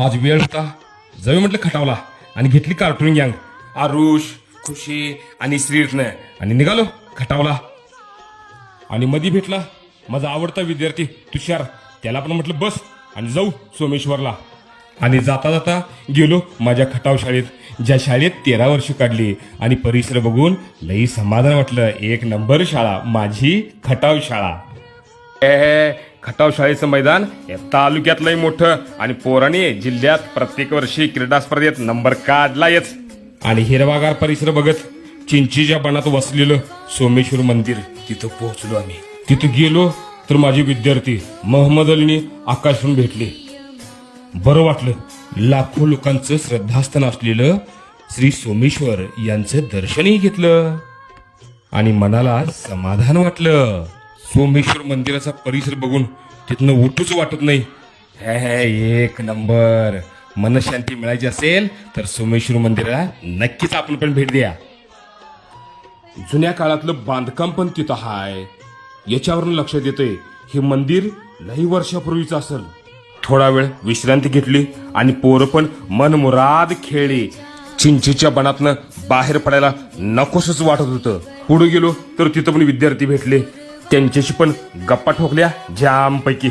आज वेळ होता. जाऊ म्हटलं खटावला आणि घेतली कार्टून गँग आरुष खुशी आणि श्रीरत्न. आणि निघालो खटावला. आणि मधी भेटला माझा आवडता विद्यार्थी तुषार. त्याला पण म्हटलं बस आणि जाऊ सोमेश्वरला. आणि जाता जाता गेलो माझ्या खटाव शाळेत ज्या शाळेत तेरा वर्ष काढली. आणि परिसर बघून लई समाधान वाटलं. एक नंबर शाळा माझी खटाव शाळा. ए, खटाव शाळेचं मैदान या तालुक्यातलंही मोठं आणि पोराने जिल्ह्यात प्रत्येक वर्षी क्रीडा स्पर्धेत नंबर काढलायच आणि हिरवागार परिसर बघत चिंचीच्या बनात वसलेलं सोमेश्वर मंदिर तिथं पोहोचलो आम्ही. तिथं गेलो तर माझे विद्यार्थी मोहम्मद अलीने आकाशहून भेटले. बरं वाटलं लाखो लोकांचं श्रद्धास्थान असलेलं श्री सोमेश्वर यांचं दर्शनही घेतलं. आणि मनाला समाधान वाटलं. सोमेश्वर मंदिराचा परिसर बघून तिथनं उठूच वाटत नाही. हे एक नंबर. मनशांती मिळायची असेल तर सोमेश्वर मंदिराला नक्कीच आपण पण भेट द्या. जुन्या काळातलं बांधकाम पण तिथं हाय. याच्यावरून लक्षात येतंय हे मंदिर लई वर्षापूर्वीचं असेल. थोडा वेळ विश्रांती घेतली आणि पोरं पण मनमुराद खेळली. चिंचीच्या बनातनं बाहेर पडायला नकोसच वाटत होतं. पुढे गेलो तर तिथं पण विद्यार्थी भेटले. त्यांच्याशी पण गप्पा ठोकल्या जामपैकी